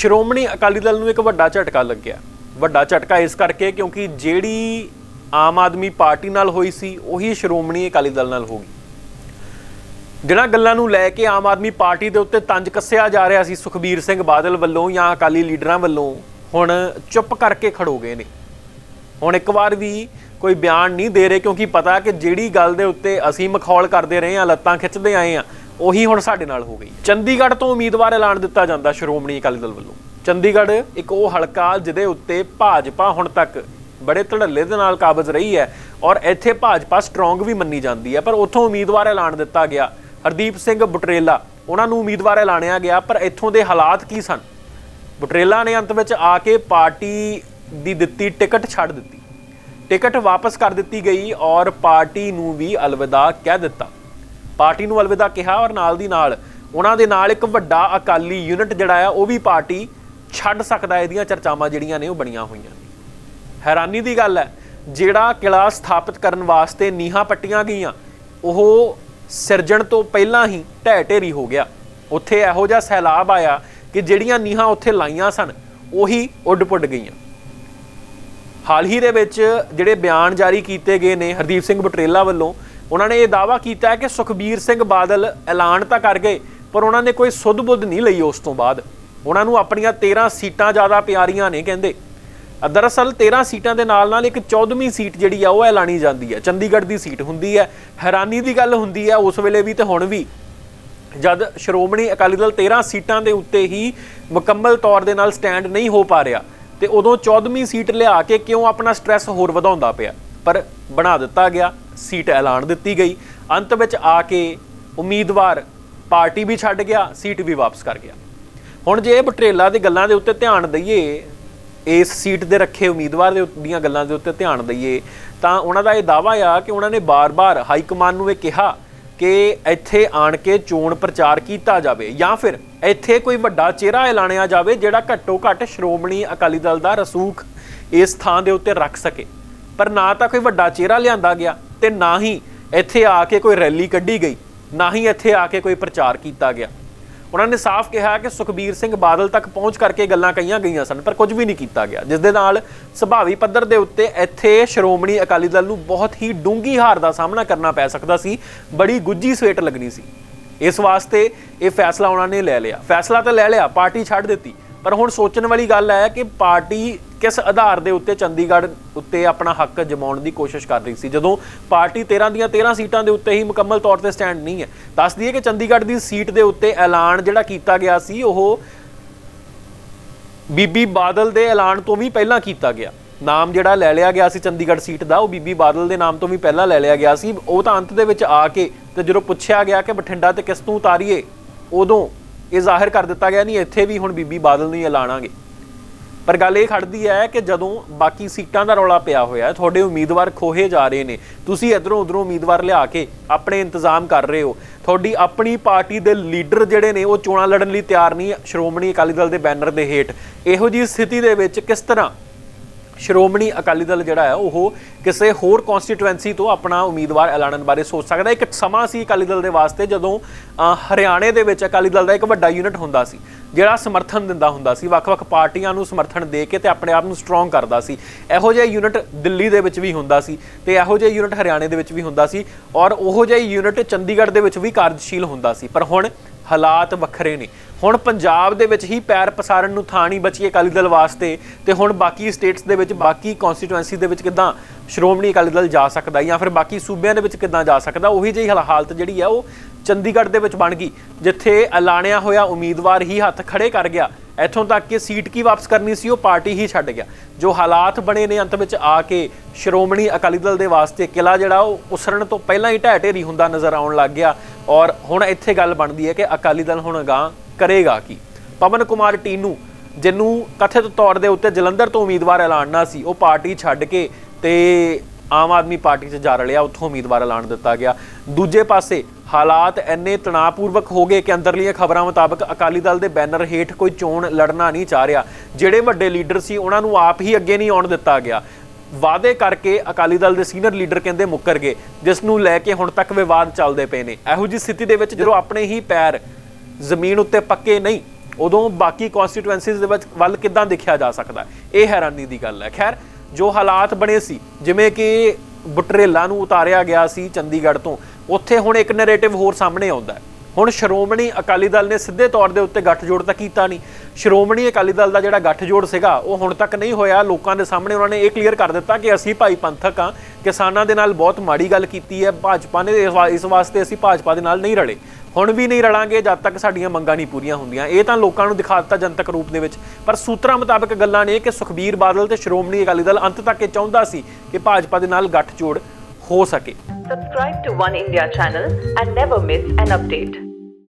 ਸ਼੍ਰੋਮਣੀ ਅਕਾਲੀ ਦਲ ਨੂੰ ਇੱਕ ਵੱਡਾ ਝਟਕਾ ਲੱਗਿਆ। ਵੱਡਾ ਝਟਕਾ ਇਸ ਕਰਕੇ ਕਿਉਂਕਿ ਜਿਹੜੀ ਆਮ ਆਦਮੀ ਪਾਰਟੀ ਨਾਲ ਹੋਈ ਸੀ, ਉਹੀ ਸ਼੍ਰੋਮਣੀ ਅਕਾਲੀ ਦਲ ਨਾਲ ਹੋ ਗਈ। ਜਿਹੜਾ ਗੱਲਾਂ ਨੂੰ ਲੈ ਕੇ ਆਮ ਆਦਮੀ ਪਾਰਟੀ ਦੇ ਉੱਤੇ ਤੰਜ ਕੱਸਿਆ ਜਾ ਰਿਹਾ ਸੀ ਸੁਖਬੀਰ ਸਿੰਘ ਬਾਦਲ ਵੱਲੋਂ ਜਾਂ ਅਕਾਲੀ ਲੀਡਰਾਂ ਵੱਲੋਂ, ਹੁਣ ਚੁੱਪ ਕਰਕੇ ਖੜੋ ਗਏ ਨੇ। ਹੁਣ ਇੱਕ ਵਾਰ ਵੀ ਕੋਈ ਬਿਆਨ ਨਹੀਂ ਦੇ ਰਹੇ ਕਿਉਂਕਿ ਪਤਾ ਕਿ ਜਿਹੜੀ ਗੱਲ ਦੇ ਉੱਤੇ ਅਸੀਂ ਮਖੌਲ ਕਰਦੇ ਰਹੇ ਹਾਂ, ਲੱਤਾਂ ਖਿੱਚਦੇ ਆਏ ਹਾਂ ਉਹੀ ਹੁਣ ਸਾਡੇ ਨਾਲ ਹੋ ਗਈ। ਚੰਡੀਗੜ੍ਹ ਤੋਂ ਉਮੀਦਵਾਰ ਐਲਾਨ ਦਿੱਤਾ ਜਾਂਦਾ ਸ਼੍ਰੋਮਣੀ ਅਕਾਲੀ ਦਲ ਵੱਲੋਂ। ਚੰਡੀਗੜ੍ਹ ਇੱਕ ਉਹ ਹਲਕਾ ਜਿਹਦੇ ਉੱਤੇ ਭਾਜਪਾ ਹੁਣ ਤੱਕ ਬੜੇ ਧੜੱਲੇ ਦੇ ਨਾਲ ਕਾਬਜ਼ ਰਹੀ ਹੈ ਔਰ ਇੱਥੇ ਭਾਜਪਾ ਸਟਰੋਂਗ ਵੀ ਮੰਨੀ ਜਾਂਦੀ ਹੈ, ਪਰ ਉੱਥੋਂ ਉਮੀਦਵਾਰ ਐਲਾਨ ਦਿੱਤਾ ਗਿਆ। ਹਰਦੀਪ ਸਿੰਘ ਬੁਟਰੇਲਾ, ਉਹਨਾਂ ਨੂੰ ਉਮੀਦਵਾਰ ਐਲਾਨਿਆ ਗਿਆ, ਪਰ ਇੱਥੋਂ ਦੇ ਹਾਲਾਤ ਕੀ ਸਨ? ਬੁਟਰੇਲਾ ਨੇ ਅੰਤ ਵਿੱਚ ਆ ਕੇ ਪਾਰਟੀ ਦੀ ਦਿੱਤੀ ਟਿਕਟ ਛੱਡ ਦਿੱਤੀ। ਟਿਕਟ ਵਾਪਸ ਕਰ ਦਿੱਤੀ ਗਈ ਔਰ ਪਾਰਟੀ ਨੂੰ ਵੀ ਅਲਵਿਦਾ ਕਹਿ ਦਿੱਤਾ। ਪਾਰਟੀ ਨੂੰ ਅਲਵਿਦਾ ਕਿਹਾ ਔਰ ਨਾਲ ਦੀ ਨਾਲ ਉਹਨਾਂ ਦੇ ਨਾਲ ਇੱਕ ਵੱਡਾ ਅਕਾਲੀ ਯੂਨਿਟ ਜਿਹੜਾ ਆ, ਉਹ ਵੀ ਪਾਰਟੀ ਛੱਡ ਸਕਦਾ ਇਹਦੀਆਂ ਚਰਚਾਵਾਂ ਜਿਹੜੀਆਂ ਨੇ ਉਹ ਬਣੀਆਂ ਹੋਈਆਂ ਨੇ। ਹੈਰਾਨੀ ਦੀ ਗੱਲ ਹੈ, ਜਿਹੜਾ ਕਿਲਾ ਸਥਾਪਿਤ ਕਰਨ ਵਾਸਤੇ ਨੀਹਾਂ ਪੱਟੀਆਂ ਗਈਆਂ, ਉਹ ਸਿਰਜਣ ਤੋਂ ਪਹਿਲਾਂ ਹੀ ਢਹਿ ਢੇਰੀ ਹੋ ਗਿਆ। ਉੱਥੇ ਇਹੋ ਜਿਹਾ ਸੈਲਾਬ ਆਇਆ ਕਿ ਜਿਹੜੀਆਂ ਨੀਹਾਂ ਉੱਥੇ ਲਾਈਆਂ ਸਨ, ਉਹੀ ਉੱਡ ਪੁੱਡ ਗਈਆਂ। ਹਾਲ ਹੀ ਦੇ ਵਿੱਚ ਜਿਹੜੇ ਬਿਆਨ ਜਾਰੀ ਕੀਤੇ ਗਏ ਨੇ ਹਰਦੀਪ ਸਿੰਘ ਬਟਰੇਲਾ ਵੱਲੋਂ ਉਹਨਾਂ ਨੇ ਇਹ ਦਾਅਵਾ ਕੀਤਾ ਕਿ ਸੁਖਬੀਰ ਸਿੰਘ ਬਾਦਲ ਐਲਾਨ ਤਾਂ ਕਰ ਗਏ, ਪਰ ਉਹਨਾਂ ਨੇ ਕੋਈ ਸੁੱਧ-ਬੁੱਧ ਨਹੀਂ ਲਈ ਉਸ ਤੋਂ ਬਾਅਦ। ਉਹਨਾਂ ਨੂੰ ਆਪਣੀਆਂ 13 ਸੀਟਾਂ ਜ਼ਿਆਦਾ ਪਿਆਰੀਆਂ ਨੇ ਕਹਿੰਦੇ। ਦਰਅਸਲ 13 ਸੀਟਾਂ ਦੇ ਨਾਲ ਨਾਲ ਇੱਕ 14ਵੀਂ ਸੀਟ ਜਿਹੜੀ ਆ, ਉਹ ਐਲਾਨੀ ਜਾਂਦੀ ਹੈ। ਚੰਡੀਗੜ੍ਹ ਦੀ ਸੀਟ ਹੁੰਦੀ ਹੈ, ਹੈਰਾਨੀ ਦੀ ਗੱਲ ਹੁੰਦੀ ਹੈ, ਉਸ ਵੇਲੇ ਵੀ ਤੇ ਹੁਣ ਵੀ। ਜਦ ਸ਼੍ਰੋਮਣੀ ਅਕਾਲੀ ਦਲ 13 ਸੀਟਾਂ ਦੇ ਉੱਤੇ ਹੀ ਮੁਕੰਮਲ ਤੌਰ ਦੇ ਨਾਲ ਸਟੈਂਡ ਨਹੀਂ ਹੋ ਪਾ ਰਿਹਾ, ਤੇ ਉਦੋਂ 14ਵੀਂ ਸੀਟ ਲਿਆ ਕੇ ਕਿਉਂ ਆਪਣਾ ਸਟ੍ਰੈਸ ਹੋਰ ਵਧਾਉਂਦਾ ਪਿਆ? ਪਰ ਬਣਾ ਦਿੱਤਾ ਗਿਆ, ਸੀਟ ਐਲਾਨ ਦਿੱਤੀ ਗਈ। ਅੰਤ ਵਿੱਚ ਆ ਕੇ ਉਮੀਦਵਾਰ ਪਾਰਟੀ ਵੀ ਛੱਡ ਗਿਆ, ਸੀਟ ਵੀ ਵਾਪਸ ਕਰ ਗਿਆ। ਹੁਣ ਜੇ ਬਟਰੇਲਾ ਦੀ ਗੱਲਾਂ ਦੇ ਉੱਤੇ ਧਿਆਨ ਦਈਏ, ਇਸ ਸੀਟ ਦੇ ਰੱਖੇ ਉਮੀਦਵਾਰ ਦੇ ਦੀਆਂ ਗੱਲਾਂ ਦੇ ਉੱਤੇ ਧਿਆਨ ਦਈਏ, ਤਾਂ ਉਹਨਾਂ ਦਾ ਇਹ ਦਾਵਾ ਆ ਕਿ ਉਹਨਾਂ ਨੇ ਬਾਰ-ਬਾਰ ਹਾਈ ਕਮਾਂਡ ਨੂੰ ਇਹ ਕਿਹਾ ਕਿ ਇੱਥੇ ਆਣ ਕੇ ਚੋਣ ਪ੍ਰਚਾਰ ਕੀਤਾ ਜਾਵੇ ਜਾਂ ਫਿਰ ਇੱਥੇ ਕੋਈ ਵੱਡਾ ਚਿਹਰਾ ਐਲਾਨਿਆ ਜਾਵੇ ਜਿਹੜਾ ਘੱਟੋ ਘੱਟ ਸ਼੍ਰੋਮਣੀ ਅਕਾਲੀ ਦਲ ਦਾ ਰਸੂਖ ਇਸ ਥਾਂ ਦੇ ਉੱਤੇ ਰੱਖ ਸਕੇ। ਪਰ ਨਾ ਤਾਂ ਕੋਈ ਵੱਡਾ ਚਿਹਰਾ ਲਿਆਂਦਾ ਗਿਆ ਤੇ ਨਾ ਹੀ ਇੱਥੇ ਆ ਕੇ ਕੋਈ ਰੈਲੀ ਕੱਢੀ ਗਈ, ਨਾ ਹੀ ਇੱਥੇ ਆ ਕੇ ਕੋਈ ਪ੍ਰਚਾਰ ਕੀਤਾ ਗਿਆ। ਉਹਨਾਂ ਨੇ ਸਾਫ਼ ਕਿਹਾ ਕਿ ਸੁਖਬੀਰ ਸਿੰਘ ਬਾਦਲ ਤੱਕ ਪਹੁੰਚ ਕਰਕੇ ਗੱਲਾਂ ਕਹੀਆਂ ਗਈਆਂ ਸਨ, ਪਰ ਕੁਝ ਵੀ ਨਹੀਂ ਕੀਤਾ ਗਿਆ। ਜਿਸ ਦੇ ਨਾਲ ਸੁਭਾਵੀ ਪੱਧਰ ਦੇ ਉੱਤੇ ਇੱਥੇ ਸ਼੍ਰੋਮਣੀ ਅਕਾਲੀ ਦਲ ਨੂੰ ਬਹੁਤ ਹੀ ਡੂੰਗੀ ਹਾਰ ਦਾ ਸਾਹਮਣਾ ਕਰਨਾ ਪੈ ਸਕਦਾ ਸੀ, ਬੜੀ ਗੁੱਜੀ ਸਵੇਟ ਲੱਗਣੀ ਸੀ। ਇਸ ਵਾਸਤੇ ਇਹ ਫੈਸਲਾ ਉਹਨਾਂ ਨੇ ਲੈ ਲਿਆ। ਫੈਸਲਾ ਤਾਂ ਲੈ ਲਿਆ, ਪਾਰਟੀ ਛੱਡ ਦਿੱਤੀ। ਪਰ ਹੁਣ ਸੋਚਣ ਵਾਲੀ ਗੱਲ ਹੈ ਕਿ ਪਾਰਟੀ ਕਿਸ ਆਧਾਰ ਦੇ ਉੱਤੇ ਚੰਡੀਗੜ੍ਹ ਉੱਤੇ ਆਪਣਾ ਹੱਕ ਜਮਾਉਣ ਦੀ ਕੋਸ਼ਿਸ਼ ਕਰ ਰਹੀ ਸੀ? ਜਦੋਂ ਪਾਰਟੀ 13 ਦੀਆਂ 13 ਸੀਟਾਂ ਦੇ ਉੱਤੇ ਹੀ ਮੁਕੰਮਲ ਤੌਰ ਤੇ ਸਟੈਂਡ ਨਹੀਂ ਹੈ। ਦੱਸ ਦਈਏ ਕਿ ਚੰਡੀਗੜ੍ਹ ਦੀ ਸੀਟ ਦੇ ਉੱਤੇ ਐਲਾਨ ਜਿਹੜਾ ਕੀਤਾ ਗਿਆ ਸੀ, ਉਹ ਬੀਬੀ ਬਾਦਲ ਦੇ ਐਲਾਨ ਤੋਂ ਵੀ ਪਹਿਲਾਂ ਕੀਤਾ ਗਿਆ। ਨਾਮ ਜਿਹੜਾ ਲੈ ਲਿਆ ਗਿਆ ਸੀ ਚੰਡੀਗੜ੍ਹ ਸੀਟ ਦਾ, ਉਹ ਬੀਬੀ ਬਾਦਲ ਦੇ ਨਾਮ ਤੋਂ ਵੀ ਪਹਿਲਾਂ ਲੈ ਲਿਆ ਗਿਆ ਸੀ। ਉਹ ਤਾਂ ਅੰਤ ਦੇ ਵਿੱਚ ਆ ਕੇ ਤੇ ਜਦੋਂ ਪੁੱਛਿਆ ਗਿਆ ਕਿ ਬਠਿੰਡਾ ਤੇ ਕਿਸ ਤੋਂ ਉਤਾਰੀਏ, ਉਦੋਂ ਇਹ ਜ਼ਾਹਿਰ ਕਰ ਦਿੱਤਾ ਗਿਆ, ਨਹੀਂ, ਇੱਥੇ ਵੀ ਹੁਣ ਬੀਬੀ ਬਾਦਲ ਨੂੰ ਹੀ ਐਲਾਨਾਂਗੇ। ਪਰ ਗੱਲ ਇਹ ਖੜਦੀ ਹੈ ਕਿ ਜਦੋਂ ਬਾਕੀ ਸੀਟਾਂ ਦਾ ਰੌਲਾ ਪਿਆ ਹੋਇਆ ਤੁਹਾਡੇ ਉਮੀਦਵਾਰ ਖੋਹੇ ਜਾ ਰਹੇ ਨੇ, ਤੁਸੀਂ ਇਧਰੋਂ ਉਧਰੋਂ ਉਮੀਦਵਾਰ ਲਿਆ ਕੇ ਆਪਣੇ ਇੰਤਜ਼ਾਮ ਕਰ ਰਹੇ ਹੋ। ਤੁਹਾਡੀ ਆਪਣੀ ਪਾਰਟੀ ਦੇ ਲੀਡਰ ਜਿਹੜੇ ਨੇ, ਉਹ ਚੋਣਾਂ ਲੜਨ ਲਈ ਤਿਆਰ ਨਹੀਂ, ਸ਼੍ਰੋਮਣੀ ਅਕਾਲੀ ਦਲ ਦੇ ਬੈਨਰ ਦੇ ਹੇਠ। ਇਹੋ ਜੀ ਸਥਿਤੀ ਦੇ ਵਿੱਚ ਕਿਸ ਤਰ੍ਹਾਂ ਸ਼੍ਰੋਮਣੀ ਅਕਾਲੀ ਦਲ ਜਿਹੜਾ ਹੈ, ਉਹ ਕਿਸੇ ਹੋਰ ਕਨਸਟੀਟੂਐਂਸੀ ਤੋਂ ਆਪਣਾ ਉਮੀਦਵਾਰ ਐਲਾਨਣ ਬਾਰੇ ਸੋਚ ਸਕਦਾ ਇੱਕ ਸਮਾਂ ਸੀ ਅਕਾਲੀ ਦਲ ਦੇ ਵਾਸਤੇ ਜਦੋਂ ਹਰਿਆਣੇ ਦੇ ਵਿੱਚ ਅਕਾਲੀ ਦਲ ਦਾ ਇੱਕ ਵੱਡਾ ਯੂਨਿਟ ਹੁੰਦਾ ਸੀ, ਜਿਹੜਾ ਸਮਰਥਨ ਦਿੰਦਾ ਹੁੰਦਾ ਸੀ। ਵੱਖ-ਵੱਖ ਪਾਰਟੀਆਂ ਨੂੰ ਸਮਰਥਨ ਦੇ ਕੇ ਤੇ ਆਪਣੇ ਆਪ ਨੂੰ ਸਟਰੋਂਗ ਕਰਦਾ ਸੀ। ਇਹੋ ਜਿਹਾ ਯੂਨਿਟ ਦਿੱਲੀ ਦੇ ਵਿੱਚ ਵੀ ਹੁੰਦਾ ਸੀ ਤੇ ਇਹੋ ਜਿਹਾ ਯੂਨਿਟ ਹਰਿਆਣੇ ਦੇ ਵਿੱਚ ਵੀ ਹੁੰਦਾ ਸੀ ਔਰ ਉਹੋ ਜਿਹਾ ਯੂਨਿਟ ਚੰਡੀਗੜ੍ਹ ਦੇ ਵਿੱਚ ਵੀ ਕਾਰਜਸ਼ੀਲ ਹੁੰਦਾ ਸੀ। ਪਰ ਹੁਣ ਹਾਲਾਤ ਵੱਖਰੇ ਨੇ। ਹੁਣ ਪੰਜਾਬ ਦੇ ਵਿੱਚ ਹੀ ਪੈਰ ਪਸਾਰਨ ਨੂੰ ਥਾਂ ਨਹੀਂ ਬਚੀ ਅਕਾਲੀ ਦਲ ਵਾਸਤੇ ਤੇ ਹੁਣ ਬਾਕੀ ਸਟੇਟਸ ਦੇ ਵਿੱਚ ਬਾਕੀ ਕਨਸਟੀਟੂਐਂਸੀ ਦੇ ਵਿੱਚ ਕਿਦਾਂ ਸ਼੍ਰੋਮਣੀ ਅਕਾਲੀ ਦਲ ਜਾ ਸਕਦਾ ਜਾਂ ਫਿਰ ਬਾਕੀ ਸੂਬਿਆਂ ਦੇ ਵਿੱਚ ਕਿਦਾਂ ਜਾ ਸਕਦਾ, ਉਹੀ ਜਿਹੀ ਹਾਲਤ ਜਿਹੜੀ ਆ ਉਹ ਚੰਡੀਗੜ੍ਹ ਦੇ ਵਿੱਚ ਬਣ ਗਈ, ਜਿੱਥੇ ਐਲਾਨਿਆ ਹੋਇਆ ਉਮੀਦਵਾਰ ਹੀ ਹੱਥ ਖੜੇ ਕਰ ਗਿਆ। ਇੱਥੋਂ ਤੱਕ ਕਿ ਸੀਟ ਕੀ ਵਾਪਸ ਕਰਨੀ ਸੀ, ਉਹ ਪਾਰਟੀ ਹੀ ਛੱਡ ਗਿਆ। ਜੋ ਹਾਲਾਤ ਬਣੇ ਨੇ ਅੰਤ ਵਿੱਚ ਆ ਕੇ ਸ਼੍ਰੋਮਣੀ ਅਕਾਲੀ ਦਲ ਦੇ ਵਾਸਤੇ ਕਿਲਾ ਜਿਹੜਾ ਉਹ ਉਸਰਨ ਤੋਂ ਪਹਿਲਾਂ ਹੀ ਢਹਿ ਢੇਰੀ ਹੁੰਦਾ ਨਜ਼ਰ ਆਉਣ ਲੱਗ ਗਿਆ ਔਰ ਹੁਣ ਇੱਥੇ ਗੱਲ ਬਣਦੀ ਹੈ ਕਿ ਅਕਾਲੀ ਦਲ ਹੁਣ ਅਗਾਂਹ ਕਰੇਗਾ ਕੀ? ਪਵਨ ਕੁਮਾਰ ਟੀਨੂ, ਜਿਹਨੂੰ ਕਥਿਤ ਤੌਰ ਦੇ ਉੱਤੇ ਜਲੰਧਰ ਤੋਂ ਉਮੀਦਵਾਰ ਐਲਾਨਣਾ ਸੀ, ਉਹ ਪਾਰਟੀ ਛੱਡ ਕੇ ਤੇ ਆਮ ਆਦਮੀ ਪਾਰਟੀ 'ਚ ਜਾ ਰਲਿਆ, ਉੱਥੋਂ ਉਮੀਦਵਾਰ ਐਲਾਨ ਦਿੱਤਾ ਗਿਆ। ਦੂਜੇ ਪਾਸੇ, ਹਾਲਾਤ ਇੰਨੇ ਤਣਾਅਪੂਰਵਕ ਹੋ ਗਏ ਕਿ ਅੰਦਰਲੀਆਂ ਖਬਰਾਂ ਮੁਤਾਬਕ ਅਕਾਲੀ ਦਲ ਦੇ ਬੈਨਰ ਹੇਠ ਕੋਈ ਚੋਣ ਲੜਨਾ ਨਹੀਂ ਚਾਹ ਰਿਹਾ। ਜਿਹੜੇ ਵੱਡੇ ਲੀਡਰ ਸੀ, ਉਹਨਾਂ ਨੂੰ ਆਪ ਹੀ ਅੱਗੇ ਨਹੀਂ ਆਉਣ ਦਿੱਤਾ ਗਿਆ। ਵਾਅਦੇ ਕਰਕੇ ਅਕਾਲੀ ਦਲ ਦੇ ਸੀਨੀਅਰ ਲੀਡਰ ਕਹਿੰਦੇ ਮੁੱਕਰ ਗਏ, ਜਿਸ ਨੂੰ ਲੈ ਕੇ ਹੁਣ ਤੱਕ ਵਿਵਾਦ ਚੱਲਦੇ ਪਏ ਨੇ। ਇਹੋ ਜੀ ਸਥਿਤੀ ਦੇ ਵਿੱਚ ਜਦੋਂ ਆਪਣੇ ਹੀ ਪੈਰ ਜ਼ਮੀਨ ਉੱਤੇ ਪੱਕੇ ਨਹੀਂ, ਉਦੋਂ ਬਾਕੀ ਕਨਸਟੀਟੂਐਂਸੀਜ਼ ਦੇ ਵਿੱਚ ਵੱਲ ਕਿੱਦਾਂ ਦੇਖਿਆ ਜਾ ਸਕਦਾ? ਇਹ ਹੈਰਾਨੀ ਦੀ ਗੱਲ ਹੈ। ਖੈਰ, ਜੋ ਹਾਲਾਤ ਬਣੇ ਸੀ, ਜਿਵੇਂ ਕਿ ਬੁਟਰੇਲਾ ਨੂੰ ਉਤਾਰਿਆ ਗਿਆ ਸੀ ਚੰਡੀਗੜ੍ਹ ਤੋਂ, ਉੱਥੇ ਹੁਣ ਇੱਕ ਨੈਰੇਟਿਵ ਹੋਰ ਸਾਹਮਣੇ ਆਉਂਦਾ ਹੈ। ਹੁਣ ਸ਼੍ਰੋਮਣੀ ਅਕਾਲੀ ਦਲ ਨੇ ਸਿੱਧੇ ਤੌਰ ਦੇ ਉੱਤੇ ਗੱਠਜੋੜ ਤਾਂ ਕੀਤਾ ਨਹੀਂ। ਸ਼੍ਰੋਮਣੀ ਅਕਾਲੀ ਦਲ ਦਾ ਜਿਹੜਾ ਗੱਠਜੋੜ ਸੀਗਾ, ਉਹ ਹੁਣ ਤੱਕ ਨਹੀਂ ਹੋਇਆ। ਲੋਕਾਂ ਦੇ ਸਾਹਮਣੇ ਉਹਨਾਂ ਨੇ ਇਹ ਕਲੀਅਰ ਕਰ ਦਿੱਤਾ ਕਿ ਅਸੀਂ ਭਾਈ ਪੰਥਕ ਆ ਕਿਸਾਨਾਂ ਦੇ ਨਾਲ ਬਹੁਤ ਮਾੜੀ ਗੱਲ ਕੀਤੀ ਹੈ। ਭਾਜਪਾ ਨੇ ਇਸ ਵਾਸਤੇ ਅਸੀਂ ਭਾਜਪਾ ਦੇ ਨਾਲ ਨਹੀਂ ਰਲੇ। ਹੁਣ ਵੀ ਨਹੀਂ ਰਲਾਂਗੇ, ਜਦ ਤੱਕ ਸਾਡੀਆਂ ਮੰਗਾਂ ਨਹੀਂ ਪੂਰੀਆਂ ਹੁੰਦੀਆਂ। ਇਹ ਤਾਂ ਲੋਕਾਂ ਨੂੰ ਦਿਖਾ ਦਿੱਤਾ ਜਨਤਕ ਰੂਪ ਦੇ ਵਿੱਚ। ਪਰ ਸੂਤਰਾਂ ਮੁਤਾਬਕ ਗੱਲਾਂ ਨੇ ਕਿ ਸੁਖਬੀਰ ਬਾਦਲ ਤੇ ਸ਼੍ਰੋਮਣੀ ਅਕਾਲੀ ਦਲ ਅੰਤ ਤੱਕ ਇਹ ਚਾਹੁੰਦਾ ਸੀ ਕਿ ਭਾਜਪਾ ਦੇ ਨਾਲ ਗੱਠਜੋੜ ਹੋ ਸਕੇ। Subscribe to One India channel and never miss an update.